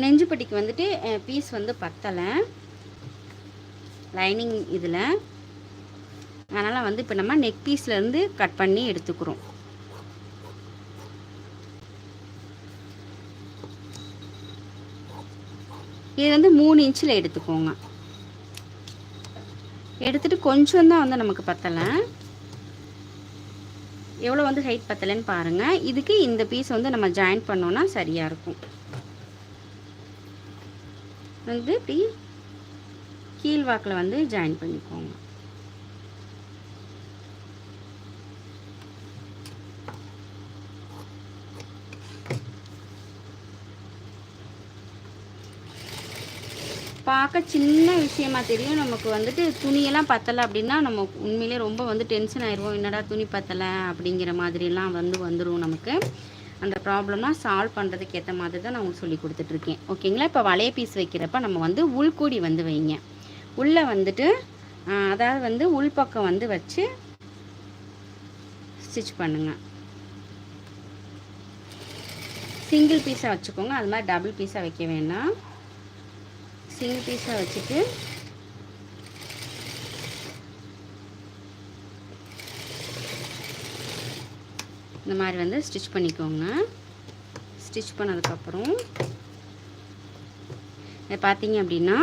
நெஞ்சுப்பட்டிக்கு வந்துட்டு பீஸ் வந்து பத்தலை. லைனிங் இதில். அதனால் வந்து இப்போ நம்ம நெக் பீஸ்லேருந்து கட் பண்ணி எடுத்துக்கிறோம். இது வந்து மூணு இன்ச்சில் எடுத்துக்கோங்க. எடுத்துகிட்டு கொஞ்சம் தான் வந்து நமக்கு பத்தலை. எவ்வளோ வந்து ஹைட் பத்தலைன்னு பாருங்கள் இதுக்கு இந்த பீஸ் வந்து நம்ம ஜாயின் பண்ணோன்னா சரியாக இருக்கும். வந்து இப்படி கீழ்வாக்கில் வந்து ஜாயின் பண்ணிக்கோங்க. பார்க்க சின்ன விஷயமா தெரியும். நமக்கு வந்துட்டு துணியெல்லாம் பத்தலை அப்படின்னா நம்ம உண்மையிலே ரொம்ப வந்து டென்ஷன் ஆயிடுவோம். என்னடா துணி பத்தலை அப்படிங்கிற மாதிரிலாம் வந்து வந்துடும் நமக்கு. அந்த ப்ராப்ளம்லாம் சால்வ் பண்ணுறதுக்கு ஏற்ற மாதிரி தான் நான் உங்களுக்கு சொல்லி கொடுத்துட்ருக்கேன். ஓகேங்களா இப்போ வளைய பீஸ் வைக்கிறப்ப நம்ம வந்து உள்கூடி வந்து வைங்க. உள்ளே வந்துட்டு அதாவது வந்து உள்பக்கம் வந்து வச்சு ஸ்டிச் பண்ணுங்கள் சிங்கிள் பீஸாக வச்சுக்கோங்க. அது மாதிரி டபுள் பீஸாக வைக்க வேண்டாம். சிங்கிள் பீஸாக வச்சுட்டு இந்த மாதிரி வந்து ஸ்டிச் பண்ணிக்கோங்க. ஸ்டிச் பண்ணதுக்கப்புறம் இதை பார்த்தீங்க அப்படின்னா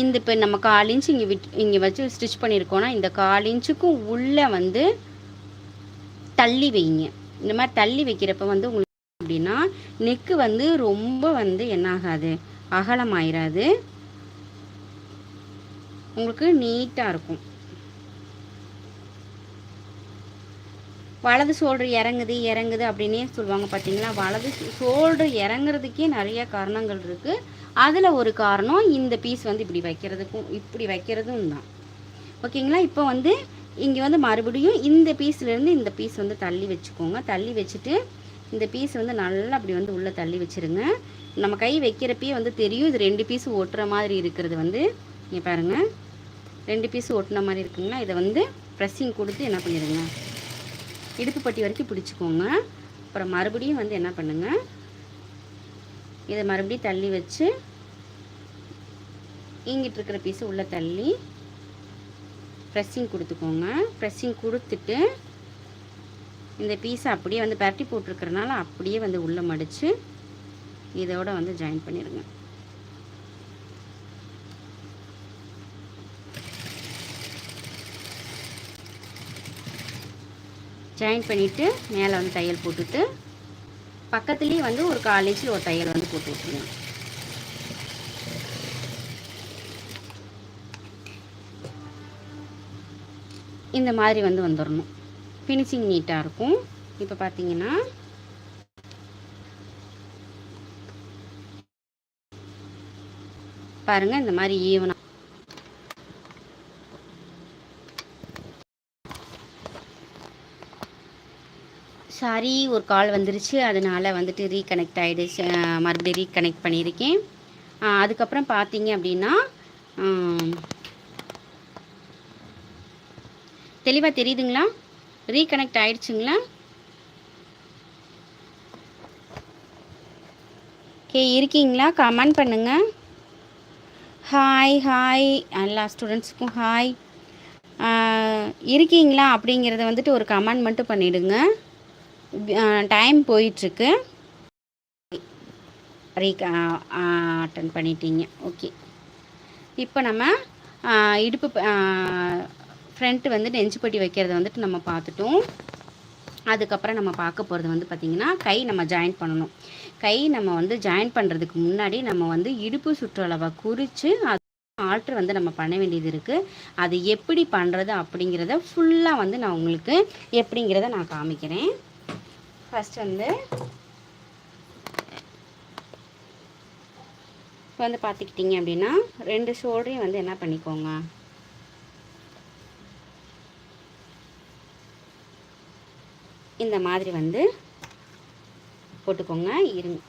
இந்த இப்போ நம்ம கால் இன்ச் இங்கே விட் இங்கே வச்சு ஸ்டிச் பண்ணியிருக்கோன்னா இந்த கால் இன்ச்சுக்கும் உள்ளே வந்து தள்ளி வைங்க. இந்த மாதிரி தள்ளி வைக்கிறப்ப வந்து உங்களுக்கு அப்படின்னா நெக்கு வந்து ரொம்ப வந்து என்ன ஆகாது அகலமாயிராது. உங்களுக்கு நீட்டாக இருக்கும். வலது ஷோல்டர் இறங்குது இறங்குது அப்படின்னே சொல்லுவாங்க பார்த்தீங்களா? வலது ஷோல்டர் இறங்குறதுக்கே நிறைய காரணங்கள் இருக்குது அதில் ஒரு காரணம் இந்த பீஸ் வந்து இப்படி வைக்கிறதுக்கும் இப்படி வைக்கிறதும் தான். ஓகேங்களா? இப்போ வந்து இங்கே வந்து மறுபடியும் இந்த பீஸ்லேருந்து இந்த பீஸ் வந்து தள்ளி வச்சுக்கோங்க. தள்ளி வச்சுட்டு இந்த பீஸ் வந்து நல்லா அப்படி வந்து உள்ளே தள்ளி வச்சிருங்க. நம்ம கை வைக்கிறப்பே வந்து தெரியும் இது ரெண்டு பீஸ் ஒட்டுற மாதிரி இருக்கிறது வந்து. இங்கே பாருங்கள் ரெண்டு பீஸ் ஒட்டின மாதிரி இருக்குங்களா? இதை வந்து ப்ரெஸ்ஸிங் கொடுத்து என்ன பண்ணிடுங்க இடுப்பு பட்டி வரைக்கும் பிடிச்சிக்கோங்க. அப்புறம் மறுபடியும் வந்து என்ன பண்ணுங்கள் இதை மறுபடியும் தள்ளி வச்சு இங்கிட்டு இருக்கிற பீஸை உள்ளே தள்ளி ப்ரெஸ்ஸிங் கொடுத்துக்கோங்க. ப்ரெஸ்ஸிங் கொடுத்துட்டு இந்த பீஸை அப்படியே வந்து பரட்டி போட்டிருக்கறனால அப்படியே வந்து உள்ளே மடித்து இதோட வந்து ஜாயின் பண்ணிடுங்க. ஜாயின் பண்ணிவிட்டு மேலே வந்து தையல் போட்டுட்டு பக்கத்துலேயே வந்து ஒரு கால் ஒரு தையல் வந்து போட்டு விட்டுருங்க இந்த மாதிரி வந்து வந்துடணும் ஃபினிஷிங் நீட்டாக இருக்கும். இப்போ பார்த்தீங்கன்னா பாருங்கள் இந்த மாதிரி ஈவனாக சாரி ஒரு கால் வந்துருச்சு. அதனால் வந்துட்டு ரீகனெக்ட் ஆகிடுச்சு மறுபடியும் ரீகனெக்ட் பண்ணியிருக்கேன். அதுக்கப்புறம் பார்த்தீங்க அப்படின்னா தெளிவாக தெரியுதுங்களா? ரீகனெக்ட் ஆயிடுச்சுங்களா? ஓகே இருக்கீங்களா? கமெண்ட் பண்ணுங்கள் ஹாய் ஹாய் எல்லா ஸ்டூடெண்ட்ஸுக்கும் ஹாய் இருக்கீங்களா அப்படிங்கிறத வந்துட்டு ஒரு கமெண்ட் மட்டும் பண்ணிவிடுங்க டைம் போயிட்டுருக்கு. ரீ அட்டன் பண்ணிட்டீங்க. ஓகே இப்போ நம்ம இடுப்பு ஃப்ரண்ட்டு வந்து நெஞ்சுப்பட்டி வைக்கிறத வந்துட்டு நம்ம பார்த்துட்டோம். அதுக்கப்புறம் நம்ம பார்க்க போகிறது வந்து பார்த்திங்கன்னா கை நம்ம ஜாயின் பண்ணணும். கை நம்ம வந்து ஜாயின் பண்ணுறதுக்கு முன்னாடி நம்ம வந்து இடுப்பு சுற்றளவை குறித்து அது ஆல்ட்ரு வந்து நம்ம பண்ண வேண்டியது இருக்குது அது எப்படி பண்ணுறது அப்படிங்கிறத ஃபுல்லாக வந்து நான் உங்களுக்கு எப்படிங்கிறத நான் காமிக்கிறேன். ஃபஸ்ட் வந்து இப்போ வந்து பார்த்துக்கிட்டிங்க அப்படின்னா ரெண்டு ஷோல்டரையும் வந்து என்ன பண்ணிக்கோங்க. இந்த மாதிரி வந்து போட்டுக்கோங்க. இருங்க.